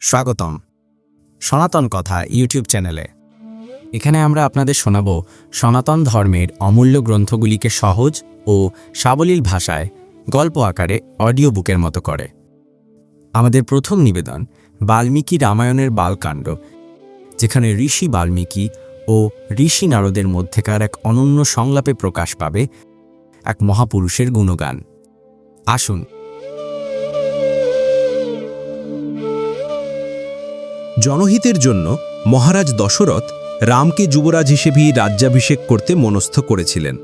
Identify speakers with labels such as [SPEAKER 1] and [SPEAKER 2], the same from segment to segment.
[SPEAKER 1] স্বাগতম সনাতন কথা ইউটিউব চ্যানেলে। এখানে আমরা আপনাদের শোনাব সনাতন ধর্মের অমূল্য গ্রন্থগুলিকে সহজ ও সাবলীল ভাষায় গল্প আকারে অডিও বুকের মতো করে। আমাদের প্রথম নিবেদন, বাল্মীকি রামায়ণের বালকাণ্ড, যেখানে ঋষি বাল্মীকি ও ঋষি নারদের মধ্যেকার এক অনন্য সংলাপে প্রকাশ পাবে এক মহাপুরুষের গুণগান। আসুন
[SPEAKER 2] জনহিতের জন্য মহারাজ দশরথ রামকে যুবরাজ হিসেবেই রাজ্যাভিষেক করতে মনস্থ করেছিলেন।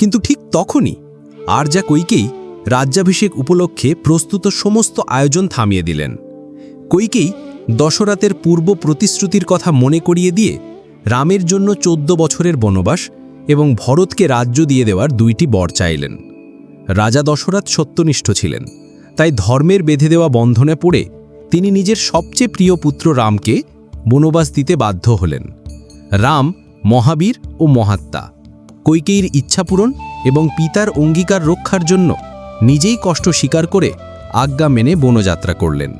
[SPEAKER 2] কিন্তু ঠিক তখনই আরজা কৈকেই রাজ্যাভিষেক উপলক্ষে প্রস্তুত সমস্ত আয়োজন থামিয়ে দিলেন। কৈকেই দশরথের পূর্ব প্রতিশ্রুতির কথা মনে করিয়ে দিয়ে রামের জন্য চোদ্দ বছরের বনবাস এবং ভরতকে রাজ্য দিয়ে দেওয়ার দুইটি বর চাইলেন। রাজা দশরথ সত্যনিষ্ঠ ছিলেন, তাই ধর্মের বেঁধে দেওয়া বন্ধনে পড়ে তিনি নিজের সবচেয়ে প্রিয় পুত্র রামকে বনবাস দিতে বাধ্য হলেন। রাম মহাবীর ও মহাত্মা। কৈকেয়ীর ইচ্ছাপূরণ এবং পিতার অঙ্গীকার রক্ষার জন্য নিজেই কষ্ট স্বীকার করে আজ্ঞা মেনে বনযাত্রা করলেন।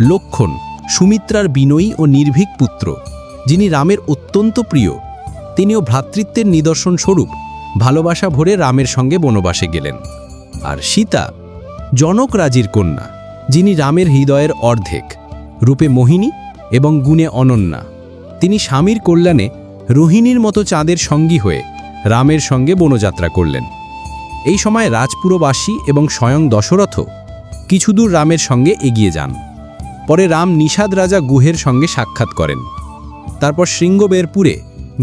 [SPEAKER 2] লক্ষণ সুমিত্রার বিনয়ী ও নির্ভীক পুত্র, যিনি রামের অত্যন্ত প্রিয়, তিনিও ভ্রাতৃত্বের নিদর্শন স্বরূপ ভালোবাসা ভরে রামের সঙ্গে বনবাসে গেলেন। আর সীতা, জনক রাজির কন্যা। যিনি রামের হৃদয়ের অর্ধেক, রূপে মোহিনী এবং গুণে অনন্যা। তিনি স্বামীর কল্যাণে রোহিণীর মতো চাঁদের সঙ্গী হয়ে রামের সঙ্গে বনযাত্রা করলেন। এই সময় রাজপুরবাসী এবং স্বয়ং দশরথ কিছুদূর রামের সঙ্গে এগিয়ে যান। পরে রাম নিষাদ রাজা গুহের সঙ্গে সাক্ষাৎ করেন। তারপর শৃঙ্গবেরপুরে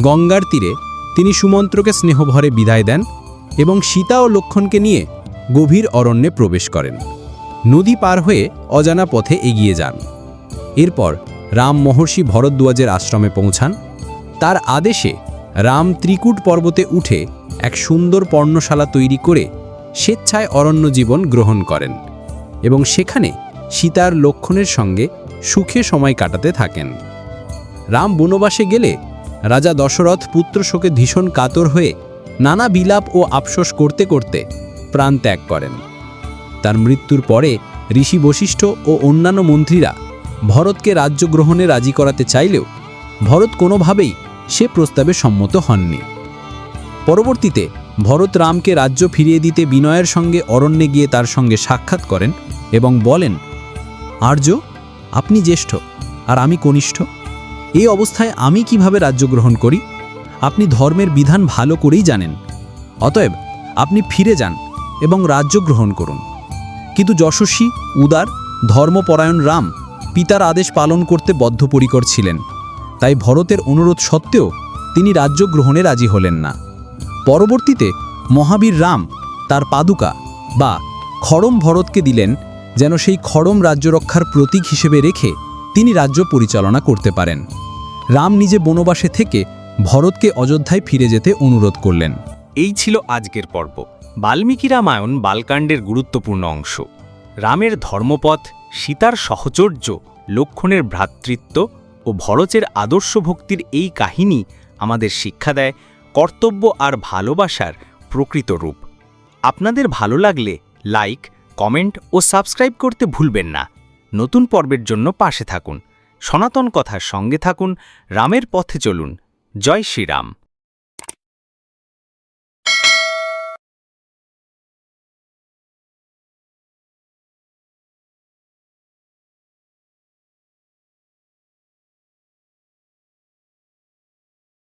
[SPEAKER 2] গঙ্গার তীরে তিনি সুমন্ত্রকে স্নেহভরে বিদায় দেন এবং সীতা ও লক্ষণকে নিয়ে গভীর অরণ্যে প্রবেশ করেন। নদী পার হয়ে অজানা পথে এগিয়ে যান। এরপর রাম মহর্ষি ভরদ্বাজের আশ্রমে পৌঁছান। তার আদেশে রাম ত্রিকুট পর্বতে উঠে এক সুন্দর পর্ণশালা তৈরি করে স্বেচ্ছায় অরণ্য জীবন গ্রহণ করেন এবং সেখানে সীতার লক্ষণের সঙ্গে সুখে সময় কাটাতে থাকেন। রাম বনবাসে গেলে রাজা দশরথ পুত্র শোকে ভীষণ কাতর হয়ে নানা বিলাপ ও আফসোস করতে করতে প্রাণ ত্যাগ করেন। তার মৃত্যুর পরে ঋষি বশিষ্ঠ ও অন্যান্য মন্ত্রীরা ভরতকে রাজ্য গ্রহণে রাজি করাতে চাইলেও ভরত কোনোভাবেই সে প্রস্তাবে সম্মত হননি। পরবর্তীতে ভরত রামকে রাজ্য ফিরিয়ে দিতে বিনয়ের সঙ্গে অরণ্যে গিয়ে তার সঙ্গে সাক্ষাৎ করেন এবং বলেন, আর্য, আপনি জ্যেষ্ঠ আর আমি কনিষ্ঠ। এই অবস্থায় আমি কীভাবে রাজ্য গ্রহণ করি? আপনি ধর্মের বিধান ভালো করেই জানেন। অতএব আপনি ফিরে যান এবং রাজ্য গ্রহণ করুন। কিন্তু যশস্বী, উদার, ধর্মপরায়ণ রাম পিতার আদেশ পালন করতে বদ্ধপরিকর ছিলেন। তাই ভরতের অনুরোধ সত্ত্বেও তিনি রাজ্য গ্রহণে রাজি হলেন না। পরবর্তীতে মহাবীর রাম তার পাদুকা বা খড়ম ভরতকে দিলেন যেন সেই খড়ম রাজ্য রক্ষার প্রতীক হিসেবে রেখে তিনি রাজ্য পরিচালনা করতে পারেন। রাম নিজে বনবাসে থেকে ভরতকে অযোধ্যায় ফিরে যেতে অনুরোধ করলেন।
[SPEAKER 3] এই ছিল আজকের পর্ব। বাল্মীকি রামায়ণ বালকাণ্ডের গুরুত্বপূর্ণ অংশ। রামের ধর্মপথ, সীতার সহচর্য, লক্ষণের ভ্রাতৃত্ব ও ভরচের আদর্শ ভক্তির এই কাহিনী আমাদের শিক্ষা দেয় কর্তব্য আর ভালোবাসার প্রকৃত রূপ। আপনাদের ভালো লাগলে লাইক, কমেন্ট ও সাবস্ক্রাইব করতে ভুলবেন না। নতুন পর্বের জন্য পাশে থাকুন। সনাতন কথার সঙ্গে থাকুন, রামের পথে চলুন। জয় শ্রীরাম।